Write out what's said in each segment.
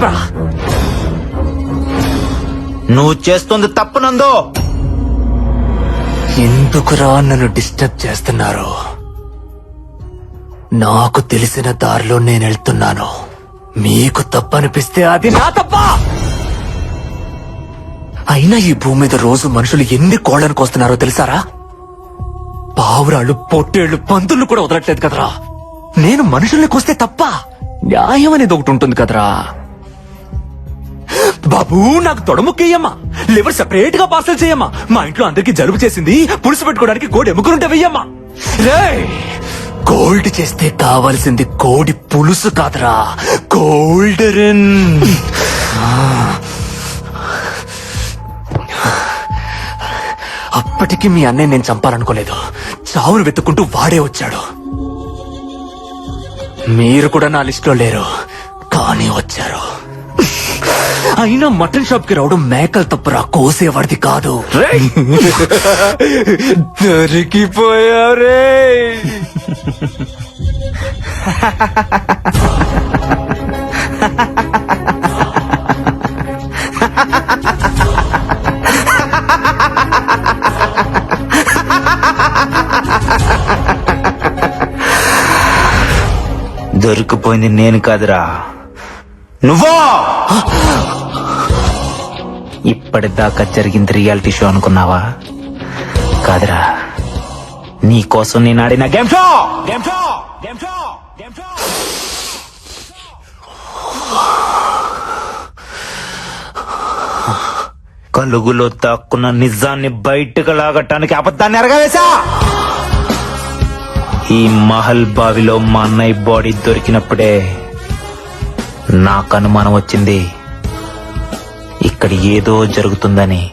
చెప్పరా? నువ్వు చేస్తుంది తప్పు నందు. ఎందుకురా నన్ను డిస్టర్బ్ చేస్తున్నారు? నాకు తెలిసిన దారిలో నేను వెళ్తున్నాను. మీకు తప్పనిపిస్తే అది నా తప్ప! అయినా ఈ భూమి మీద రోజు మనుషులు ఎన్ని కోళ్ళను కోస్తున్నారో తెలుసారా? పావురాళ్ళు పొట్టేళ్ళు పంతులు కూడా వదలట్లేదు కదరా. నేను మనుషుల్ని కోస్తే తప్ప న్యాయం అనేది ఒకటి ఉంటుంది కదరా. బాబు నాకు తొడముక్కేయమ్మా. లివర్ సెపరేట్గా పార్సల్ చేయమ్మా. మా ఇంట్లో అందరికి జలుబు చేసింది. పులుసు పెట్టుకోవడానికి కోడి ఎముకలుంటే వెయ్యమ్మా రేయ్! గోల్డ్ చేస్తే కావాల్సింది కోడి పులుసు కాదురా. గోల్డెన్ అప్పటికి మీ అన్నయ్య నేను చంపాలనుకోలేదు. చావును వెతుక్కుంటూ వాడే వచ్చాడు. మీరు కూడా నా లిస్టులో లేరు కానీ వచ్చారు. అయినా మటన్ షాప్కి రావడం మేకలు తప్పురా కోసేవాడిది కాదు. దొరికిపోయారే దొరికిపోయింది నేను కాదురా. నువ్వో? ఇప్పటిదాకా జరిగింది రియాలిటీ షో అనుకున్నావా? కాదురా. నీ కోసం నేను ఆడిన game show! Game show! Game show! Game show! కలుగులో దాక్కున్న నిజాన్ని బయటకు లాగటానికి అబద్ధాన్ని ఎరగవేశా ఈ మహల్ బావిలో మా అన్నయ్య బాడీ దొరికినప్పుడే నాకు అనుమానం వచ్చింది. ఇక్కడ ఏదో జరుగుతుందని.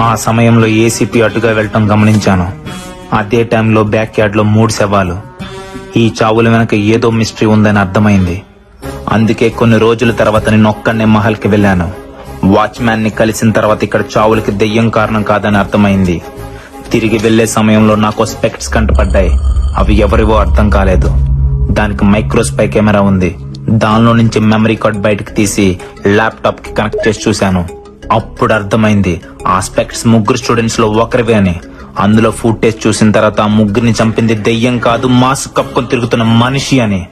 ఆ సమయంలో ఏసీపీ అటుగా వెళ్ళటం గమనించాను. అదే టైంలో బ్యాక్ యార్డ్లో మూడు శవాలు. ఈ చావుల వెనక ఏదో మిస్టరీ ఉందని అర్థమైంది. అందుకే కొన్ని రోజుల తర్వాత నేను ఒక్కనే మహల్కి వెళ్ళాను. వాచ్మ్యాన్ని కలిసిన తర్వాత ఇక్కడ చావులకి దెయ్యం కారణం కాదని అర్థమైంది. తిరిగి వెళ్ళే సమయంలో నాకు స్పెక్ట్స్ కంటపడ్డాయి. అవి ఎవరివో అర్థం కాలేదు. దానికి మైక్రోస్పై కెమెరా ఉంది. దానిలో నుంచి మెమరీ కార్డ్ బయటకు తీసి ల్యాప్టాప్కి కనెక్ట్ చేసి చూశాను. అప్పుడు అర్థమైంది ఆ స్పెక్ట్స్ ముగ్గురు స్టూడెంట్స్లో ఒకరివే అని. అందులో ఫుటేజ్ చూసిన తర్వాత ఆ ముగ్గురిని చంపింది దెయ్యం కాదు మాస్క్ కప్పుకొని తిరుగుతున్న మనిషి అని.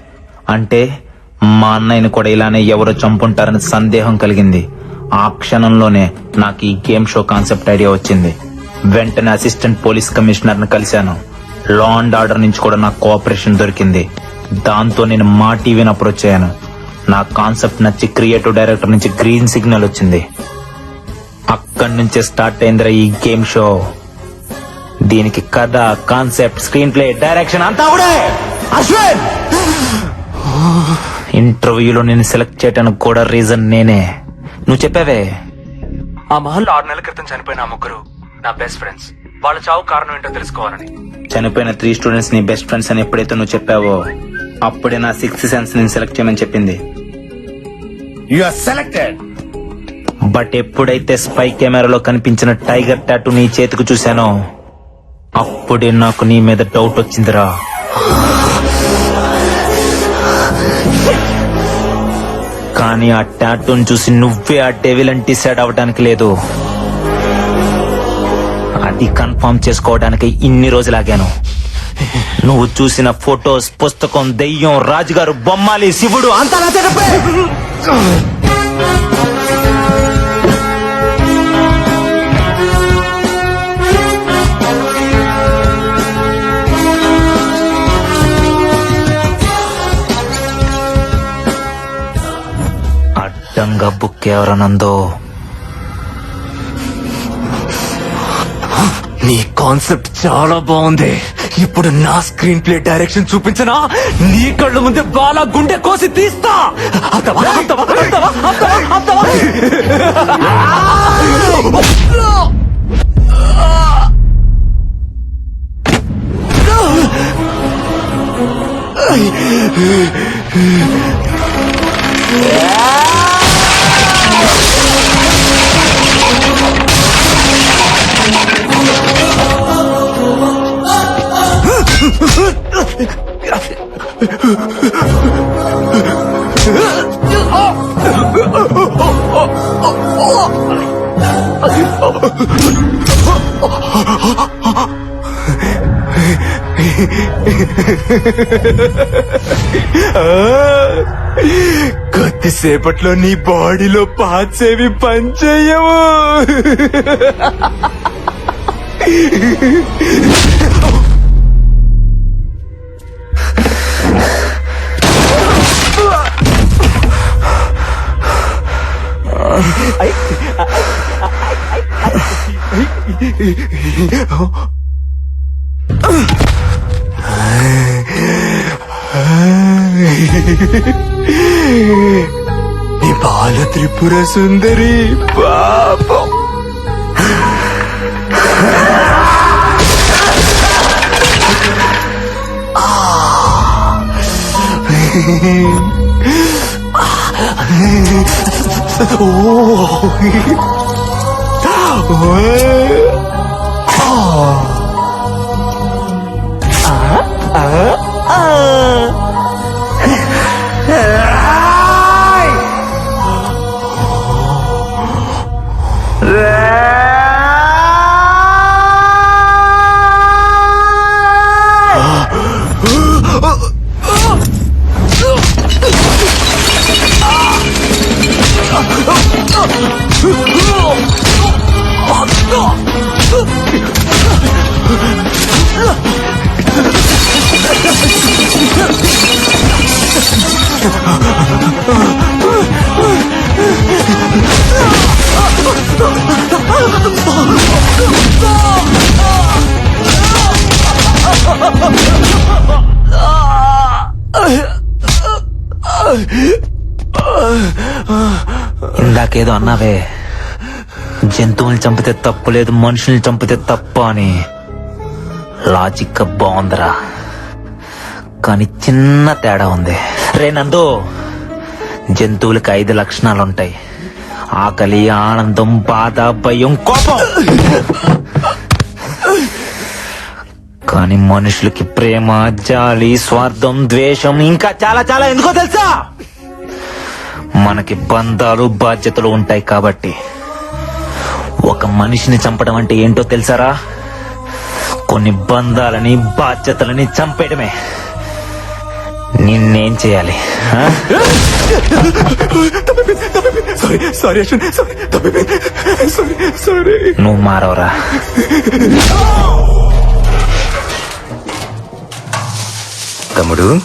అంటే మా అన్నయ్యని కూడా ఇలానే ఎవరో చంపుంటారని సందేహం కలిగింది. ఆ క్షణంలోనే నాకు ఈ గేమ్ షో కాన్సెప్ట్ ఐడియా వచ్చింది. వెంటనే అసిస్టెంట్ పోలీస్ కమిషనర్ని కలిశాను. లా అండ్ ఆర్డర్ నుంచి కూడా నాకు కోఆపరేషన్ దొరికింది. దాంతో నేను మా టీవీని అప్రోచ్ అయ్యాను. నా కాన్సెప్ట్ నచ్చి క్రియేటివ్ డైరెక్టర్ నుంచి గ్రీన్ సిగ్నల్ వచ్చింది. అక్కడి నుంచే స్టార్ట్ అయిందిరా ఈ గేమ్ షో. దీనికి కథ కాన్సెప్ట్ స్క్రీన్ ప్లే డైరెక్షన్ అంతా కూడా అశ్విన్! ఇంటర్వ్యూలో నేను సెలెక్ట్ చేయడానికి కూడా రీజన్ నేనే. నువ్వు చెప్పావే? ఆ మహల్లో ఆరు నెలల క్రితం చనిపోయిన ఆ ముగ్గురు నా బెస్ట్ ఫ్రెండ్స్ వాళ్ళ చావు కారణం ఏంటో తెలుసుకోవాలని. చనిపోయిన త్రీ స్టూడెంట్స్ని బెస్ట్ ఫ్రెండ్స్ అని ఎప్పుడైతే నువ్వు చెప్పావో అప్పుడే నా సిక్స్త్ సెన్స్ నేను సెలెక్ట్ చేయమని చెప్పింది. యు ఆర్ సెలెక్టెడ్ బట్ ఎప్పుడైతే స్పై కెమెరాలో కనిపించిన టైగర్ టాటూ నీ చేతికి చూశానో అప్పుడే నాకు నీ మీద డౌట్ వచ్చిందిరా. కానీ ఆ టాటూని చూసి నువ్వే ఆ డెవిల్ అని డిసైడ్ అవ్వడానికి లేదు. అది కన్ఫర్మ్ చేసుకోవడానికి ఇన్ని రోజులాగాను నువ్వు చూసిన ఫొటోస్ పుస్తకం దెయ్యం రాజుగారు బొమ్మాలి శివుడు అంతా నా తెరపై. అడ్డంగా బుక్ ఎవరనందో నీ కాన్సెప్ట్ చాలా బాగుంది. ఇప్పుడు నా స్క్రీన్ ప్లే డైరెక్షన్ చూపించనా? నీ కళ్ళ ముందే బాలా గుండె కోసి తీస్తా. అంతవా అంతవా అంతవా అంతవా అంతవా కొద్దిసేపట్లో నీ బాడీలో పార్ట్స్ ఏవి పనిచేయవు నీ బాల త్రిపుర సుందరి పాపం. ఓ. 아! ఏదో అన్నావే. జంతువుల్ని చంపితే తప్పు లేదు మనుషుల్ని చంపితే తప్ప అని. లాజిక్ బాగుందిరా. కానీ చిన్న తేడా ఉంది. రే నందు జంతువులకి ఐదు లక్షణాలు ఉంటాయి ఆకలి ఆనందం బాధ భయం కోపం. కానీ మనుషులకి ప్రేమ జాలి స్వార్థం ద్వేషం ఇంకా చాలా చాలా ఎందుకో తెలుసా? మనకి బంధాలు బాధ్యతలు ఉంటాయి కాబట్టి. ఒక మనిషిని చంపడం అంటే ఏంటో తెలుసారా? కొన్ని బంధాలని బాధ్యతలని చంపేయడమే. నిన్నేం చేయాలి నువ్వు మారవరా? తమ్ముడు